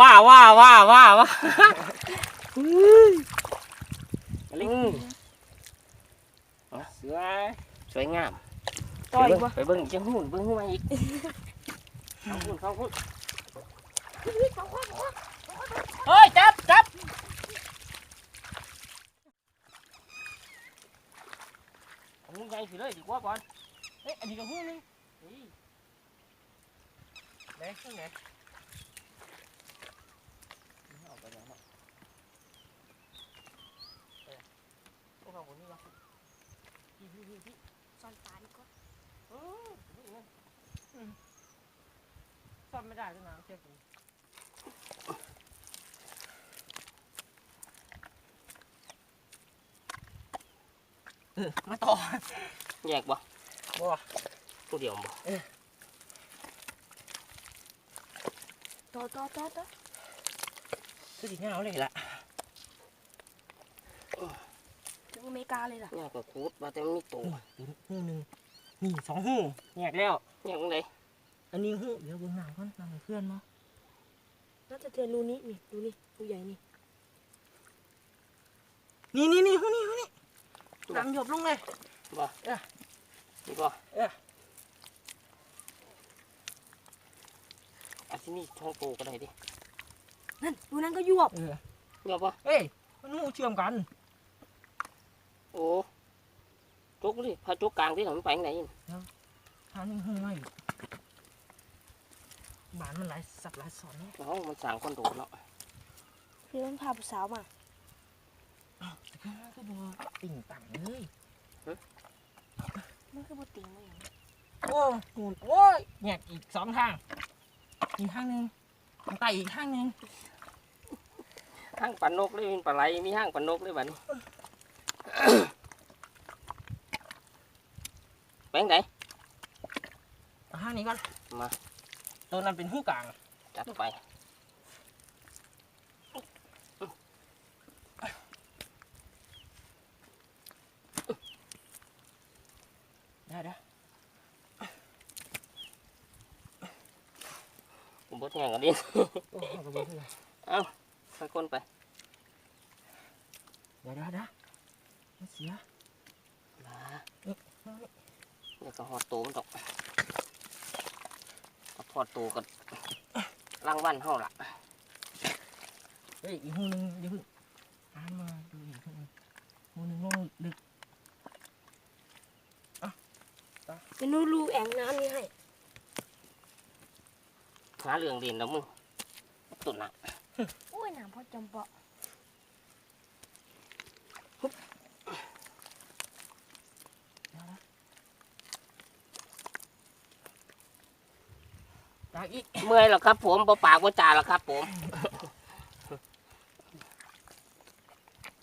ว้าว้าว้าว้าว้าอื้อมาลิงเอาสวยสวยงามต่อยบ่ไปเบิ่งอีกจังหูเบิ่งหูมาอีกเข้าหุ่นเข้าหุ่นเฮ้ยจับจับเอาหูใหญ่สิเลยดีกว่าก่อนเฮ้ยอันนี้ก็หูนึงนี่ไหนข้างไหนเอาไปแล้วเนาะเออพวกเรา คนนี้วะพี่พี่พี่พี่ซ่อนตาดีกว่าเออนี่นั่นอืมซ่อมไม่ได้ด้วยนะเชื่อกูเออมาต่อแยกบ่บ่ตัวเดียวบ่ต่อต่อต่อต่อคือสิเงาเลยล่ะ ถึงอเมริกาเลยล่ะแยกกับคูดว่าแต่มันมีตัวหูหนึ่งนี่สองหูแยกแล้วแยกตรงไหนอันนี้หูเดี๋ยวเบิ่งหน้าก่อนหน้าเพื่อนมาน่าจะเจอรูนี้นี่รูนี้รูใหญ่นี่นี่นี่นี่หูนี่หูนี่ดำหยบลงเลยบ่เอ้อนี่บ่เอ้ออาจสิมีท้องโตก็ได้ดินั่นรูนั้นก็ยวบเออเงาบ่เอ้ยมันหูเชื่อมกัน โอ้จกดิพาจกกลางที่มันไปทางไหนทางนี้หูไม่บ้านมันหลายสับหลายสอนเนาะเอ้ามันสั่งคอนโดเนาะคือมันพาผู้สาวมาแต่ข้างล่างก็ดูติ่งต่ำเลยมันคือบ่ติงมาอย่างนี้โอ้หูโอ้ยแยกอีกสองทาง อีกทางหนึ่งมันไต่อีกทางหนึ่งห้างปันนกเลยมีปลาไหลมีห้างปันนกเลยบัดนี้ ไปทางไหนเอาทางนี้ก่อน มา ตัวนั้นเป็นหูกลาง จัดไปได้ได้ผมบดแห้งกันดิโอ้เอากระเบื้องขึ้นเลยค่อยคนไป เดี๋ยวเดี๋ยวเดี๋ยวมันเสียมา เดี๋ยวก็หอดโตมันตกก็พอดโตกันรางวัลเฮาล่ะเฮ้ยอีกหูหนึงเดี๋ยวเพิ่งตามมาดูอีกหูหนึงหูหนึงลงลึกเป็นรูรูแอ่งน้ำนี่ให้หาเรื่องเด่นแล้วมึงตุ่นน่ะโอ้ยน้ำพอจำเปาะากอีกเมื่อยแล้วครับ ผมบ่ปากบ่จ่าแล้วครับ ผม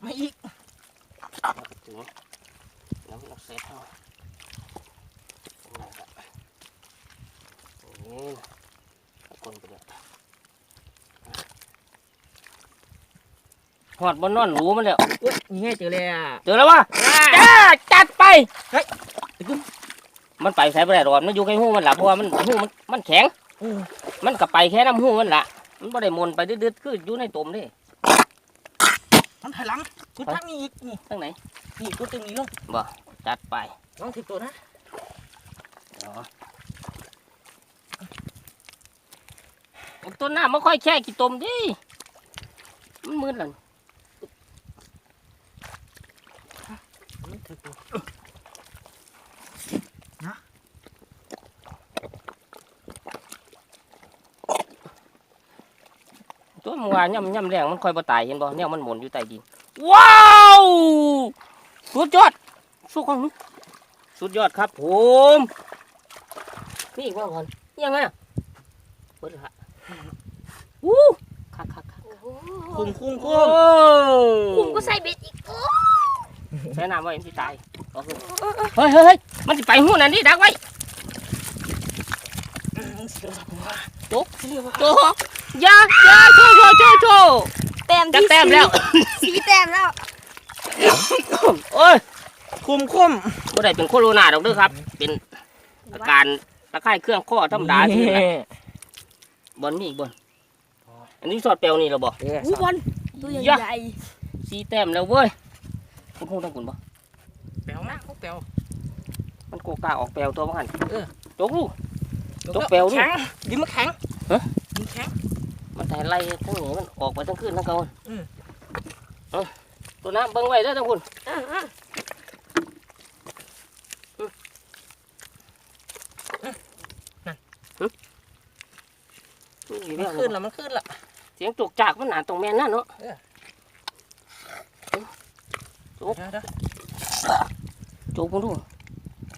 มาอีกถึงน้ำนักเซตเฮานั่นแหละนี่เอาคนไปเลยหอดบนนอนหรูมันแล้วอุ้ยนี่ไงเจอแล้วเจอแล้ววะจ้าจัดไปมันไปใส่ไปได้หรอกมันอยู่ใกล้หูมันละเพราะว่ามันหูมันมันแข็งอื มมันก็ไปแค่น้ำหูมันละมันไม่ได้มนไปดืดๆคืออยู่ในตุ่มนี่มันถอยหลังคุณทักนี่อีกนี่ทั้งไหนนี่ตัวตึงนี้ลงจัดไปลองถิบตัวนะอ๋อต้นหน้าไม่ค่อยแช่กี่ตุ่มดิมันมืดหลังมันถิบตัว ตัวมันว่าย่ำย่ำแรงมันค่อยบ่ตายเห็นบ่เนี่ยมันหมุนอยู่ใต้ดิน ว้าว สุดยอดสู้ของนู้นสุดยอดครับผมนี่อีกว่าก่อนยังไงอะเปิดละวู้คักคักคักโอ้โหคุ้มคุ้มโอ้คุ้มก็ใส่เบ็ดอีกโอ้ใช้น้ำไว้พี่ตายเอาขึ้นเฮ้ยเฮ้ยเฮ้ยมันจะไปหูนั่นดิดักไว้ โจ๊กโจ๊กยาอยาโชว์โชว์โชว์โชว์แต้มจักที่แต้มแล้ว สีแต้มแล้วโอ้ย คุ้มคุ้มบ่ได้เป็นโคโรนาดอกเด้อครับ เป็นอาการตะไคร้เครื่องข้อธรรมดาที่แหละบนนี่อีกบนอันนี้สอดแปลวนี่เราบอกอ๊ะหูบอลตัวใหญ่ใหญ่สีแต้มแล้วเว้ยคุณคงต้องคุณบ่แปลวนะเขาแปลวมันโกกาออกแปลวตัวบ้านเออจกลูก จกแปลวดิแข็งดินมันแข็งฮะดินแข็งมันถ่ายไล่ทั้งนี้มันออกไปทั้งคืนทั้งกลางวันอืมเอาตัวน้ำเบิ่งไว้เด้อทั้งคุณอะอะนี่มันแล้วขึ้นแล้วมันขึ้นละเสียงจกจากมันหนาตรงแม่นนั่นเนาะเดี๋ยวเดี๋ยวโจกมึงดู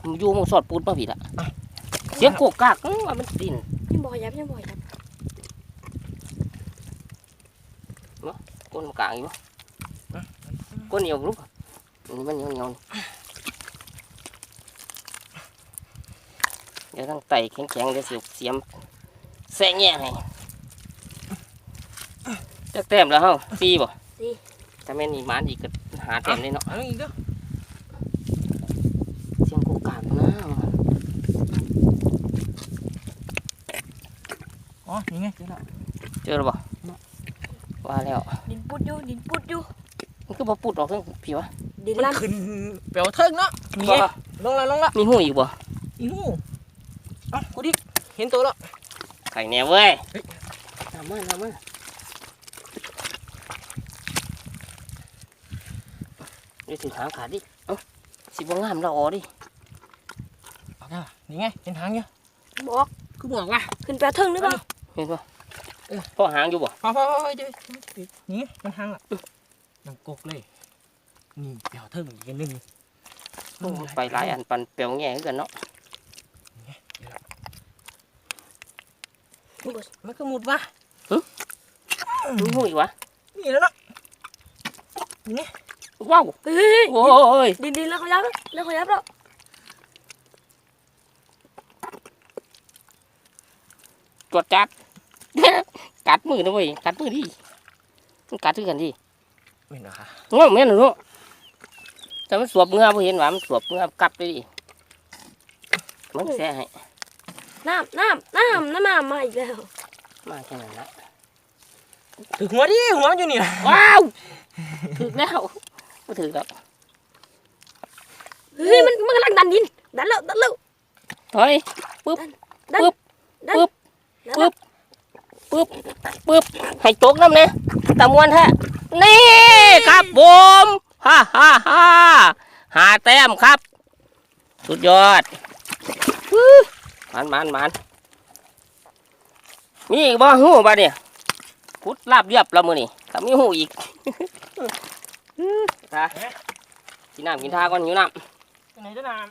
มันอยู่มึงสอดปูนมาผิดอะ เสียงโกกากอื้อว่ามันดินยังบ่อยยับยังบ่อยยับก้นมันกลางอยู่บ่ก้นเหนียวลูกนี่มันเหนียวเหนียวเดี๋ยวตั้งไตแข็งๆเดี๋ยวเสียเสียมแสงแง่ให้จักแต้มแล้วเฮาสี่บ่ถ้าแม่นอีหมานอีกก็หาแต้มได้เนาะเอันนี้อีกเด้อเสียงโกกากนะ อ๋อนี่ไงเจอแล้วเจอหรือบ่ว่าแล้วดินปุดอยู่ดินปุดอยู่มันคือบ่ปุดออกเรื่องผีวะดินมันลั่นขึ้นแปลวเทิงเนาะนี่ไงลงละลงละมีหูอีกบ่อีหูเอ้ากูดิเห็นตัวแล้วไข่แน่เว้ยเฮ้ยทำมาทำมาเดี๋ยวถือหางขาดดิเอ้าสิบ่งามเราออดิเอาได้ละนี่ไงเห็นหางอยู่บอกกูบอกว่าขึ้นแปลเทิงหรือเปล่าเห็นป่ะเออพ่อหางอยู่บ่พอพอพอพอเดี๋ยวนี่มันหางละยังกกเลย นี่แปลวเทิงอีกอันหนึงโอ้ไปหลายอันปันเปลวแง่คือกันเนาะมันก็มุดว่ะมีหูอีกวะนี่แล้วเนาะนี่ว้าวเฮ้ยโอ้ยดินดินแล้วเขายับแล้วแล้วเขายับแล้วจวดจัด กัดมือนะเว้ยกัดมือดิมันกัดคือกันดิไม่นเหรอคะง้อแม่นเหรอเนาะแต่มันสวบเงือบ่เห็นว่ามันสวบเงือกัดไปดิมันแซ่ให้น้ำน้ำน้ำน้ำน้ำมาอีกแล้ว มาแค่นั้นละถือหัวดิหัวมันอยู่นี่นะว้าวถึกแล้วก็ถึกแล้วเฮ้ยมันมันกำลังดันดินดันแล้วดันแล้วถอยปึ๊บดันปึ๊บดันปึ๊บดันปึ๊บ ปึ๊บปึ๊บให้ตกน้ำเนี่ยตะมวนแท้นี่ครับผมฮ่าฮ่าฮ่าหาแต้มครับ สุดยอดฮู้มันมันมันมีอีกบ่หูบ่เนี่ยพุดลาบเรียบแล้วมือนี่ถ้ามีหูอีกตากินน้ำกินท่าก่อนหิวน้ไหนจะนาน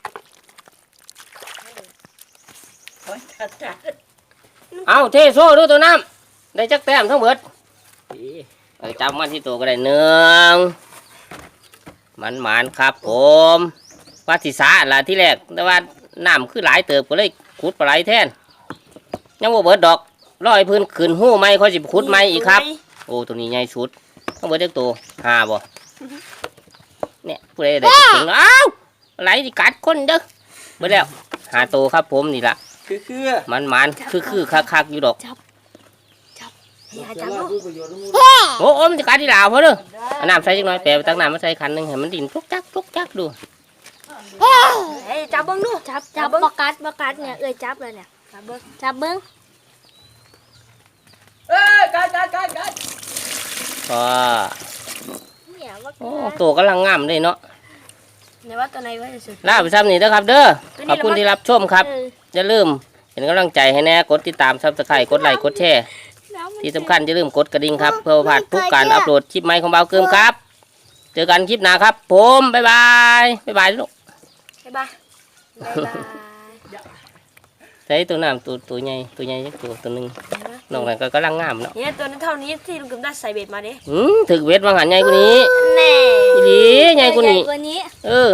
โอ้ยจัดจัดำ เอาเทโซ่ดูตัวน้ำได้จักแต้มทั้งเบิดเออจำมันที่ตัวก็ได้หนึ่งมันหมานครับผมว่าสิสาอันละที่แรกแต่ว่าน้ำคือหลายเติบก็เลยขุดปลาไหลแทนยังบ่เบิดดอกร้อยพื้นขึ้นหู้ไหมค่อยสิขุดไหมอีกครับ โอ้ตัวนี้ใหญ่สุดต้องเบิดเด็กตัวห้าบ่เนี่ยผู้ใดได้ถึงแล้วอ้าวไหลที่กัดคนเด้อเบิดแล้วหาตัวครับผมนี่ล่ะ คือคือมันหมานคือคือคักคักๆอยู่ดอกอย่าจับลูกโอ้โอ้มันจะกัดที่ลาวเพราะเด้อเอาน้ำใส่จักหน่อยแปลไปตักน้ำมาใส่ขันหนึ่งให้มันดินทุกจักทุกจักดูเฮ้ยจับเบิ้งดูจับจับบักกัดบักกัดเนี่ยเอ้ยจับเลยเนี่ยจับเบิ้งจับเบิ้งเอ้ยกัดกัดกัดกัดก็เนี่ยบักโอ้กัดตัวกำลังงามเลยเนาะ ไหนว่าตัวไหนว่าจะสุด ลาไปซ้ำนี่เด้อครับ เด้อขอบคุณที่รับชมครับเอออย่าลืมเป็นกำลังใจให้แน่กดติดตามซับสไครต์กดไลค์กดแชร์น้ำมันที่สำคัญอย่าลืมกดกระดิ่งครับ เพื่อผ่านทุกการอัปโหลดคลิปใหม่ของเบาเกิมครับ เจอกันคลิปหน้าครับ ผมบ๊ายบายบ๊ายบายลูก บ๊ายบายบ๊ายบายใส่ตัวน้ำตัวตัวใหญ่ตัวใหญ่จักตัวตัวหนึ่ง นอกนั้นก็กำลังงามเนาะเนี่ยตัวนั้นเท่านี้ที่ลุงกำได้ใส่เบ็ดมาดิอืมถึกเวทวางหันใหญ่กว่านี้แน่อีหลีใหญ่กว่านี้ใหญ่กว่านี้เออ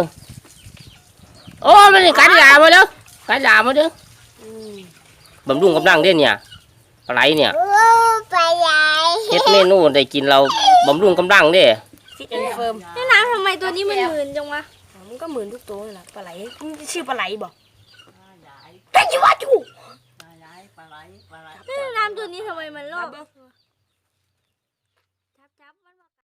โอ้ มันนี่กัดยามาเด้อกัดยามาเด้ออืมบำรุงกำลังเด่นเนี่ยปลาไหลเนี่ยไปใหญ่เฮ็ดเมนูได้กินเราบำรุงกำลังเด้ฟิตแอนด์เฟิร์มนี่น้ำทำไมตัวนี้มันหมื่นจังวะมันก็เหมือนทุกตัวนั่นแหละปลาไหลมันชื่อปลาไหลบอกแต่จิวาจู น้ำตัวนี้ทำไมมันรอบ